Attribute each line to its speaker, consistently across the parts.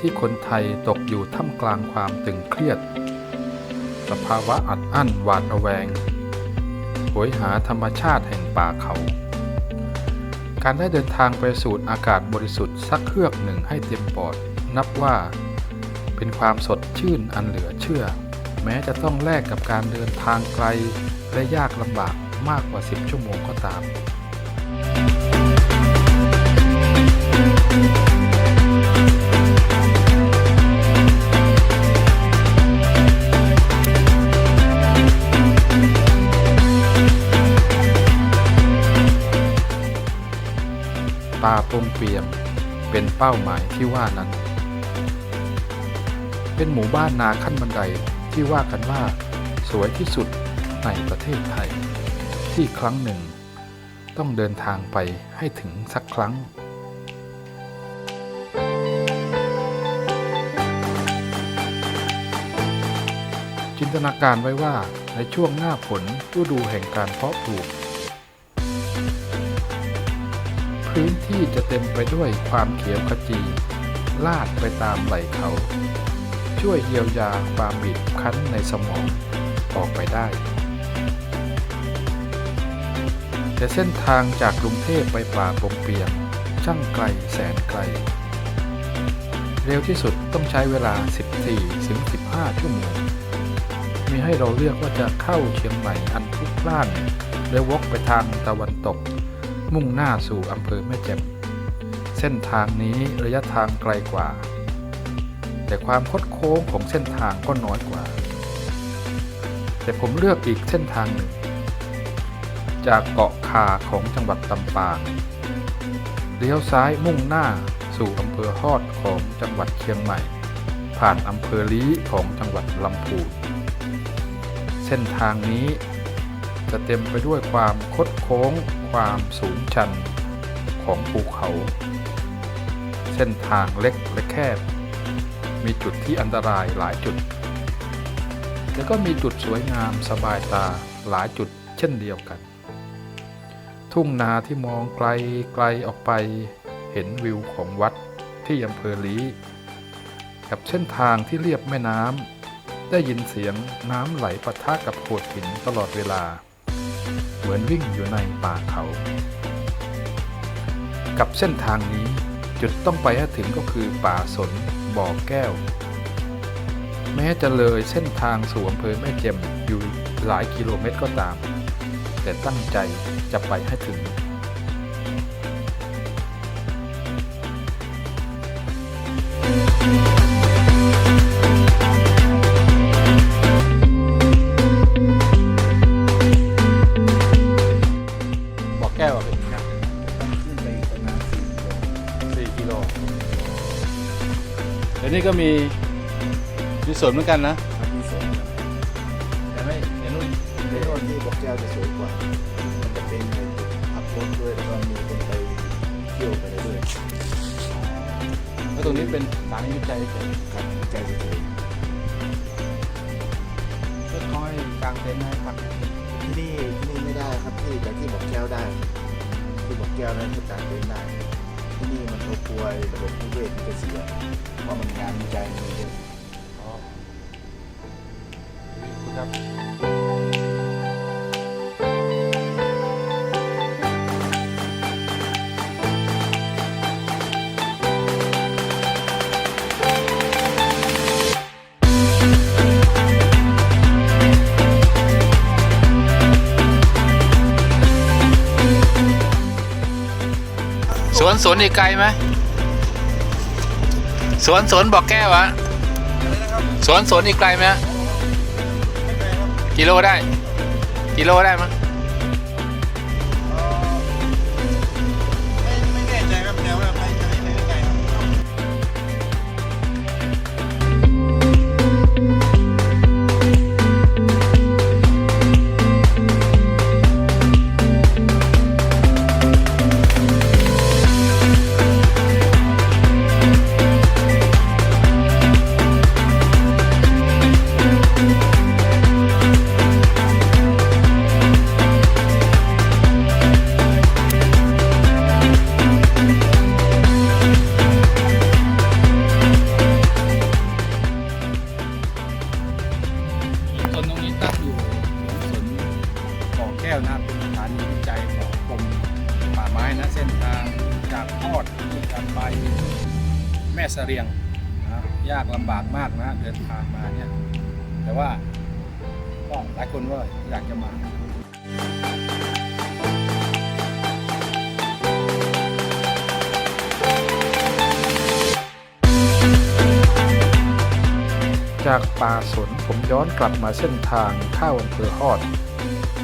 Speaker 1: ที่คนไทยตกอยู่ท่ามกลางความตึงเครียด สภาวะอัดอั้นหวาดระแวงโหยหาธรรมชาติแห่งป่าเขา การได้เดินทางไปสูดอากาศบริสุทธิ์สักเครือกหนึ่งให้เต็มปอด นับว่า เป็นความสดชื่นอันเหลือเชื่อ แม้จะต้องแลกกับการเดินทางไกลและยากลำบากมากกว่า 10 ชั่วโมงก็ตาม ป่าปงเปียม เป็นเป้าหมายที่ว่านั้น เป็นหมู่บ้านนาขั้นบันไดที่ว่ากันว่า สวยที่สุดในประเทศไทย ที่ครั้งหนึ่ง ต้องเดินทางไปให้ถึงสักครั้งจินตนาการไว้ว่าในช่วงหน้าฝนฤดูแห่งการเพาะปลูก พื้นที่จะเต็มไปด้วยความเขียวขจี ลาดไปตามไหล่เขา ช่วยเยียวยาความบีบคั้นในสมองออกไปได้ แต่เส้นทางจากกรุงเทพไปป่าปงเปียงช่างไกลแสนไกล เร็วที่สุดต้องใช้เวลา 14-15 ชั่วโมง มีให้เราเลือกว่าจะเข้าเชียงใหม่อันพลุกพล่านและวกไปทางตะวันตก มุ่งหน้าสู่อำเภอแม่แจ่มเส้นทางนี้ระยะทางไกลกว่า แต่ความคดโค้งของเส้นทางก็น้อยกว่า แต่ผมเลือกอีกเส้นทางหนึ่ง จากเกาะคาของจังหวัดลำปางเลี้ยวซ้ายมุ่งหน้าสู่อำเภอฮอดของจังหวัดเชียงใหม่ ผ่านอำเภอลี้ของจังหวัดลำพูนเส้นทางนี้จะเต็มไปด้วยความคดโค้ง ความสูงชันของภูเขา เส้นทางเล็กและแคบ มีจุดที่อันตรายหลายจุด แล้วก็มีจุดสวยงามสบายตาหลายจุดเช่นเดียวกัน ทุ่งนาที่มองไกลไกลออกไปเห็นวิวของวัดที่อำเภอลีกับเส้นทางที่เรียบแม่น้ำได้ยินเสียงน้ำไหลปะทะกับโขดหินตลอดเวลา มือนวิ่งอยู่ในป่าเขา กับเส้นทางนี้จุดต้องไปให้ถึงก็คือป่าสนบ่อแก้ว แม้จะเลยเส้นทางสู่อำเภอแม่เจมอยู่หลายกิโลเมตรก็ตาม แต่ตั้งใจจะไปให้ถึง นี้
Speaker 2: ก็มี
Speaker 1: มีสวนเหมือนกันนะ
Speaker 2: ครับที่สวน
Speaker 1: แต่ไม่ในนู่น
Speaker 2: ในโน่นที่บอกแก้วจะสวยกว่า มันจะเป็นในจุดพักรถด้วยแล้วก็มีคนไปเที่ยวไปเรื่อย
Speaker 1: แล้วตรงนี้เป็นสถานวิจัยเฉย
Speaker 2: ๆครับใจจะสวย
Speaker 1: เล็กน้อยกลางเต็นท์ให้พัก
Speaker 2: ที่นี่ที่นี่ไม่ได้ครับที่แต่ที่บอกแก้วได้ ที่บอกแก้วนั้นจะการเดินได้ที่นี่มันเขาป่ วยระบบนิเวศมันจะเสียเพราะมันงานวิจัยมันเยอะ
Speaker 1: อ๋อครับ
Speaker 3: สวนสวนอีกไกลไหม สวนสวนบอกแก้วอะสวนสวนอีกไกลไหมฮะกิโลได้กิโลได้มั้ย
Speaker 2: จาก
Speaker 1: ป่าสนผมย้อนกลับมาเส้นทางเข้าอำเภอฮอด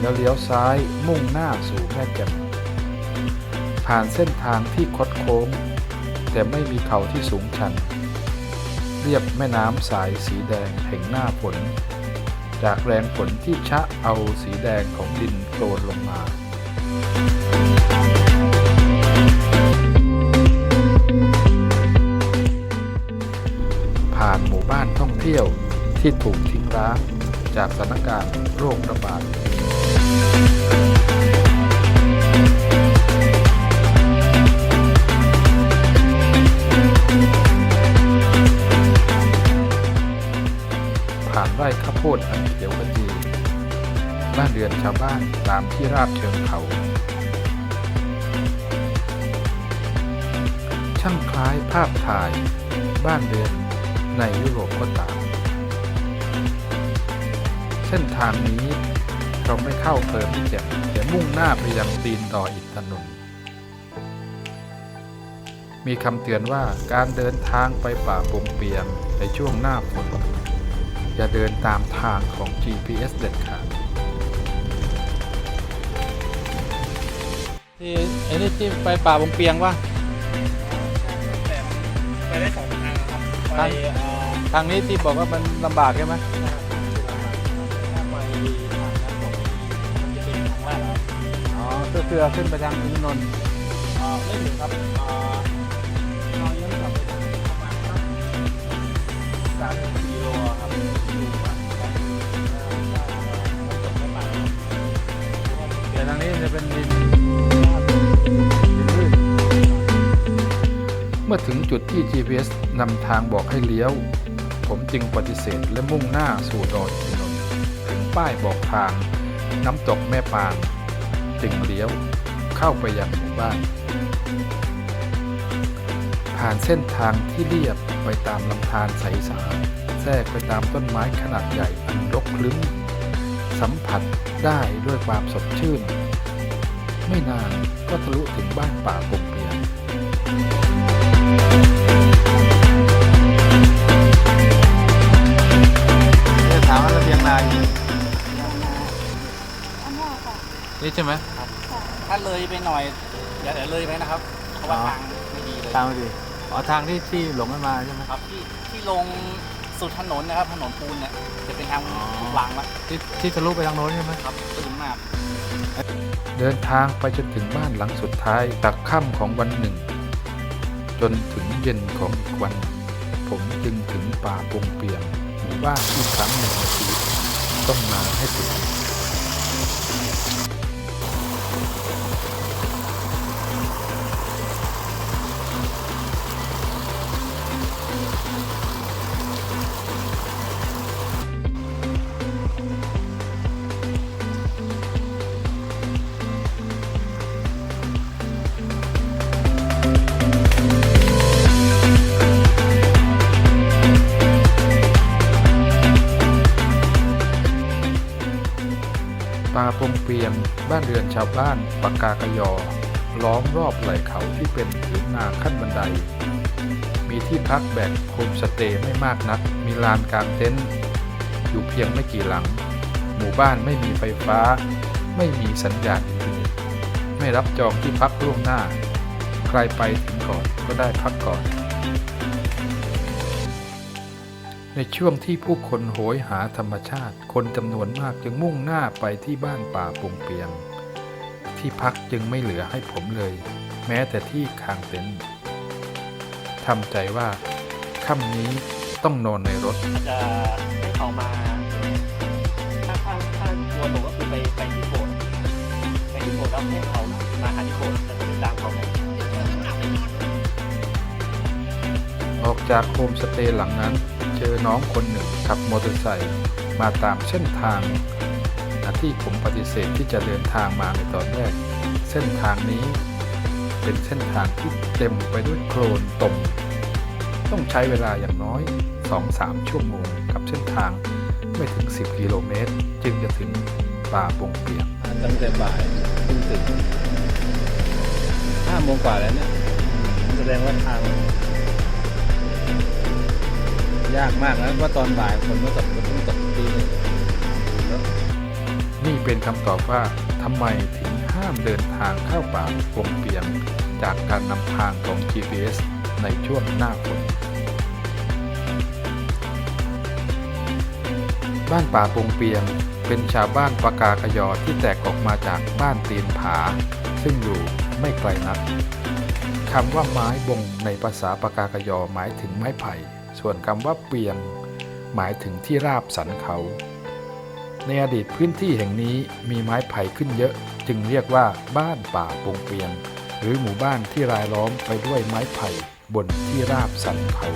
Speaker 1: แล้วเลี้ยวซ้ายมุ่งหน้าสู่แม่แจ่มผ่านเส้นทางที่คดโค้ง แต่ไม่มีเขาที่สูงชัน เรียบแม่น้ำสายสีแดงแห่งหน้าฝน จากแรงฝนที่ชะเอาสีแดงของดินโคลนลงมา ผ่านหมู่บ้านท่องเที่ยวที่ถูกทิ้งร้างจากสถานการณ์โรคระบาดผ่านไร่ข้าวโพดอันเขียวขจีบ้านเรือนชาวบ้านตามที่ราบเชิงเขาช่างคล้ายภาพถ่าย บ้านเรือน ในยุโรปก็ตาม เส้นทางนี้เราไม่เข้าเพิ่มแจ่มแต่มุ่งหน้าไปยังตีนดอยอินทนนท์มีคำเตือนว่าการเดินทางไปป่าปงเปียงในช่วงหน้าฝนอย่าเดินตามทางของ GPS เด็ดขาด
Speaker 4: ที่ไอ้นี่ที่ไปป่าบงเปียงวะ
Speaker 5: แต่ไปได้สองทางครับ ไป
Speaker 4: ทาง
Speaker 5: เอ่อ
Speaker 4: ทางนี้ที่บอกว่ามันลำบากใช่ไหม
Speaker 5: ถ้าไปทางนั้นผมมันจะเป็นทางลาดครับ
Speaker 4: อ๋อเสื้อขึ้นไปทางอินทนนท์
Speaker 5: เอ่อไม่ถึงครับเอ่อเราย้อนกลับไปทางประมาณสักสามสิบกิโลครับอยู่ประมาณนั้นเอ่อถ้าเราจบไม่ไปครับเพราะว่า
Speaker 4: แต่ทางนี้จะเป็นดินดินลื่น
Speaker 1: เมื่อถึงจุดที่ GPS นำทางบอกให้เลี้ยว ผมจึงปฏิเสธและมุ่งหน้าสู่ดอยอินทนนท์ถึงป้ายบอกทาง น้ำตกแม่ปางจึงเลี้ยวเข้าไปยังหมู่บ้าน ผ่านเส้นทางที่เรียบไปตามลำธารใสสะอาดแทรกไปตามต้นไม้ขนาดใหญ่อันรกคลึ้ม สัมผัสได้ด้วยความสดชื่น ไม่นานก็ทะลุถึงบ้านป่าปงเปีย
Speaker 4: ถามว่าระเบียงนาอยู่
Speaker 6: อันเนี้ยค่ะ
Speaker 4: นี่ใช่ไหม
Speaker 5: ถ้าเลยไปหน่อยอย่าเดี๋ยวเลยไปนะครับ เพราะว่าทางไม่ดีเลย
Speaker 4: ตามมาดิอ๋อทางที่ที่หลงกันมาใช่ไหม
Speaker 5: ครับที่ที่ลงสุดถนนนะครับ ถนนปูนเนี่ยจะเป็นทางลูกรังแล้ว
Speaker 4: ที่ที่ทะลุไปทางโน้นใช่ไหม
Speaker 5: ครับตื่นมาก
Speaker 1: เดินทางไปจนถึงบ้านหลังสุดท้ายตักค่ำของวันหนึ่ง จนถึงเย็นของอีกวัน ผมจึงถึงป่าปงเปียงหมู่บ้านที่ครั้งหนึ่งในชีวิตต้องมาให้ถึง ป่าปงเปียงบ้านเรือนชาวบ้านปากกากยอ ล้อมรอบไหล่เขาที่เป็นผืนนาขั้นบันได มีที่พักแบบโฮมสเตย์ไม่มากนัก มีลานกลางเต็นท์อยู่เพียงไม่กี่หลัง หมู่บ้านไม่มีไฟฟ้า ไม่มีสัญญาณอินเทอร์เน็ตไม่รับจองที่พักล่วงหน้า ใครไปถึงก่อนก็ได้พักก่อน ในช่วงที่ผู้คนโหยหาธรรมชาติ คนจำนวนมากจึงมุ่งหน้าไปที่บ้านป่าปงเปียง ที่พักจึงไม่เหลือให้ผมเลย แม้แต่ที่คางเต็นท์ทำใจว่าค่ำนี้ต้องนอนในรถ
Speaker 5: จะให้เขามา ถ้าถ้าถ้าตัวหนูก็คือไปไปที่โบสถ์ไปที่โบสถ์แล้วให้เขามาหาที่โบสถ์จะติดตามเขาไป
Speaker 1: ออกจากโฮมสเตย์หลังนั้นเจ อน้องคนหนึ่งขับมอเตอร์ไซค์มาตามเส้นทางที่ผมปฏิเสธที่จะเดินทางมาในตอนแรก เส้นทางนี้เป็นเส้นทางที่เต็มไปด้วยโคลนตมต้องใช้เวลาอย่างน้อย 2-3 ชั่วโมงกับเส้นทางไม่ถึง 10 กิโลเมตร จึงจะถึงป่าปงเปียก
Speaker 5: ตั้งแต่บ่ายเพิ่งถึงห้าโมงกว่าแล้วเนี่ยแสดงว่าทาง ยากมากนะว่าตอนบ่ายฝนก็ตกฝนเพิ่งตกตีหนึ่งแล้ว
Speaker 1: นี่เป็นคำตอบว่าทำไมถึงห้ามเดินทางเข้าป่าปงเปียง จากการนำทางของ GPS ในช่วงหน้าฝนบ้านป่าปงเปียง เป็นชาวบ้านปากากยอที่แตกออกมาจากบ้านตีนผา ซึ่งอยู่ไม่ไกลนักคำว่าไม้บงในภาษาปากากยอหมายถึงไม้ไผ่ ส่วนคำว่าเปียง หมายถึงที่ราบสันเขา ในอดีตพื้นที่แห่งนี้มีไม้ไผ่ขึ้นเยอะ จึงเรียกว่าบ้านป่าปงเปียง หรือหมู่บ้านที่รายล้อมไปด้วยไม้ไผ่บนที่ราบสันเขา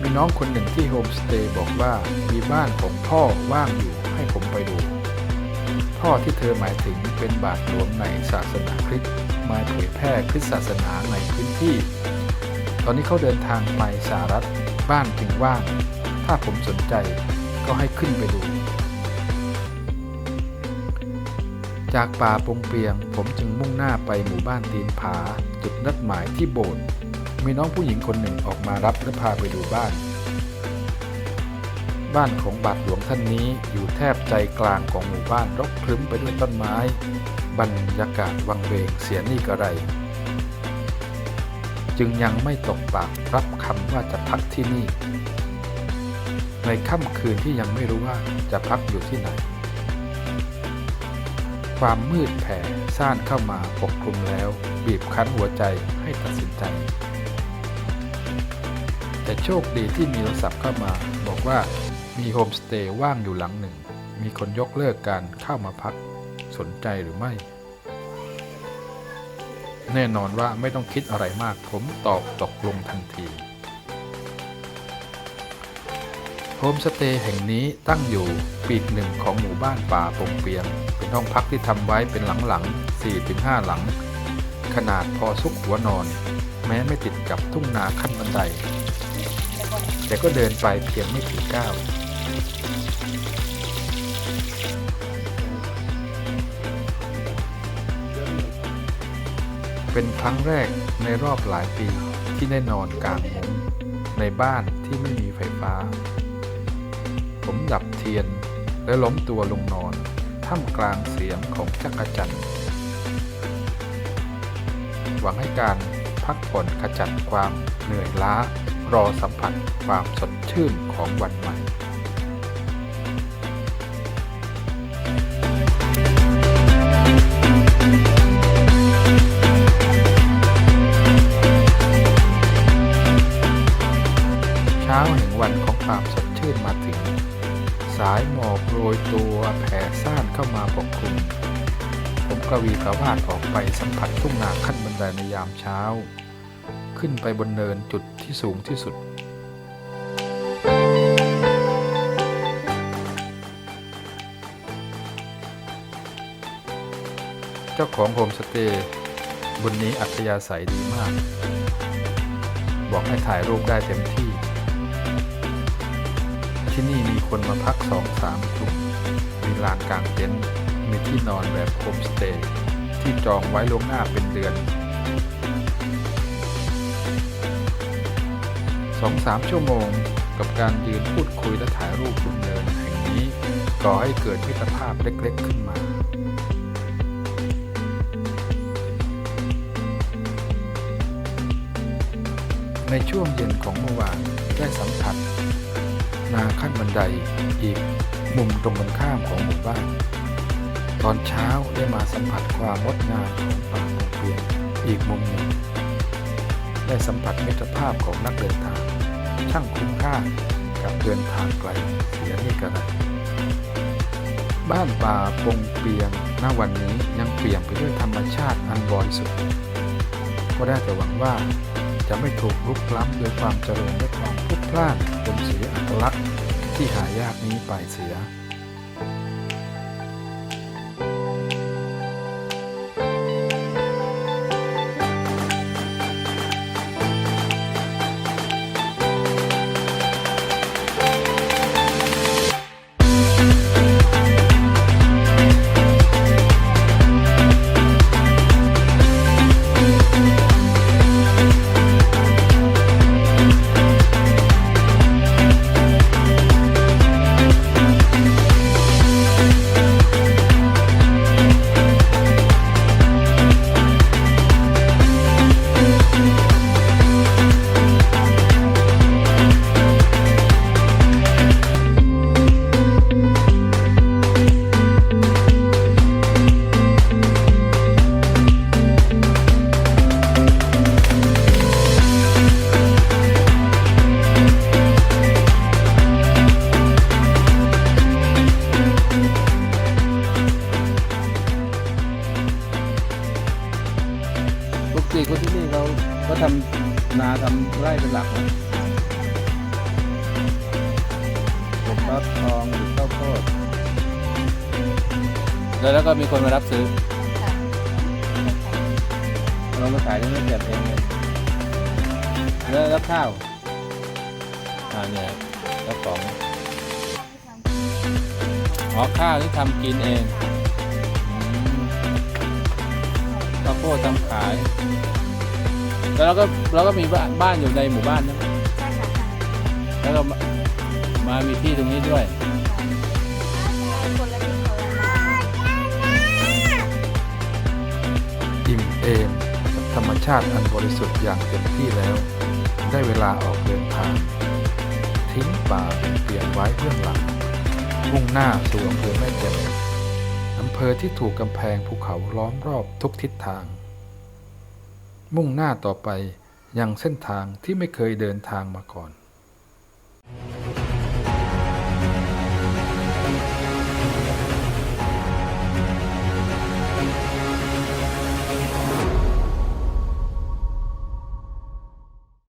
Speaker 1: มีน้องคนหนึ่งที่โฮมสเตย์บอกว่ามีบ้านของพ่อว่างอยู่ให้ผมไปดูพ่อที่เธอหมายถึงเป็นบาทหลวงในศาสนาคริสต์มาเผยแพร่คริสตศาสนาในพื้นที่ ตอนนี้เขาเดินทางไปสหรัฐบ้านจึงว่าง ถ้าผมสนใจก็ให้ขึ้นไปดู จากป่าปงเปียง ผมจึงมุ่งหน้าไปหมู่บ้านตีนผา จุดนัดหมายที่โบสถ์มีน้องผู้หญิงคนหนึ่งออกมารับและพาไปดูบ้าน บ้านของบาทหลวงท่านนี้อยู่แทบใจกลางของหมู่บ้านรกครึ้มไปด้วยต้นไม้ บรรยากาศวังเวงเสียนี่กระไร จึงยังไม่ตกปากรับคำว่าจะพักที่นี่ ในค่ำคืนที่ยังไม่รู้ว่าจะพักอยู่ที่ไหน ความมืดแผ่ซ่านเข้ามาปกคลุมแล้ว บีบคั้นหัวใจให้ตัดสินใจ แต่โชคดีที่มีโทรศัพท์เข้ามา บอกว่ามีโฮมสเตย์ว่างอยู่หลังหนึ่ง มีคนยกเลิกการเข้ามาพักสนใจหรือไม่ แน่นอนว่าไม่ต้องคิดอะไรมาก ผมตอบตกลงทันทีโฮมสเตย์แห่งนี้ตั้งอยู่ปีกหนึ่งของหมู่บ้านป่าปงเปียง เป็นห้องพักที่ทำไว้เป็นหลังๆ4-5 หลัง ขนาดพอซุกหัวนอน แม้ไม่ติดกับทุ่งนาขั้นบันได แต่ก็เดินไปเพียงไม่ถึงก้าว เป็นครั้งแรกในรอบหลายปีที่ได้นอนกลางมุ้งในบ้านที่ไม่มีไฟฟ้า ผมดับเทียนและล้มตัวลงนอน ท่ามกลางเสียงของจักรจันทร์หวังให้การพักผ่อนขจัดความเหนื่อยล้ารอสัมผัสความสดชื่นของวันใหม่ ผมกวีกระวาดออกไปสัมผัสทุ่งนาขั้นบันไดในยามเช้า ขึ้นไปบนเนินจุดที่สูงที่สุด เจ้าของโฮมสเตย์บนนี้อัธยาศัยดีมาก บอกให้ถ่ายรูปได้เต็มที่ ที่นี่มีคนมาพักสองสามกลุ่มมีลานกลางเต็นท์ มีที่นอนแบบโฮมสเตย์ที่จองไว้ล่วงหน้าเป็นเดือนสองสามชั่วโมงกับการยืนพูดคุยและถ่ายรูปบนเนินแห่งนี้ก่อให้เกิดมิตรภาพเล็กๆขึ้นมาในช่วงเย็นของเมื่อวานได้สัมผัสนาขั้นบันไดอีกมุมตรงกันข้ามของหมู่บ้าน ตอนเช้าได้มาสัมผัสความงดงามของป่าปงเปียงอีกมุมหนึ่งได้สัมผัสมิตรภาพของนักเดินทาง ช่างคุ้มค่ากับเดินทางไกลเสียนี่กระไรบ้านป่าปงเปียงหน้าวันนี้ยังเปลี่ยนไปด้วยธรรมชาติอันบริสุทธิ์ก็ได้แต่หวังว่าจะไม่ถูกลุกล้ำโดยความเจริญและความพลุกพล่านจนเสียอัตลักษณ์ที่หายากนี้ไปเสีย
Speaker 5: แล้วแล้วก็มีคนมารับซื้อเรามาขายที่นี่เก็บเองเลยแล้วแล้วข้าวอ่าเนี่ยแล้วของอ๋อข้าวที่ทำกินเองอืมข้าวโพดทำขาย แล้วเราก็เราก็มีบ้านบ้านอยู่ในหมู่บ้านนะแล้วก็มามามีที่ตรงนี้ด้วย
Speaker 1: เอมกับธรรมชาติอันบริสุทธิ์อย่างเต็มที่แล้ว ได้เวลาออกเดินทาง ทิ้งป่าเป็นเปลี่ยนไว้เบื้องหลัง มุ่งหน้าสู่อำเภอแม่แจ่มอำเภอที่ถูกกำแพงภูเขาล้อมรอบทุกทิศทาง มุ่งหน้าต่อไปยังเส้นทางที่ไม่เคยเดินทางมาก่อน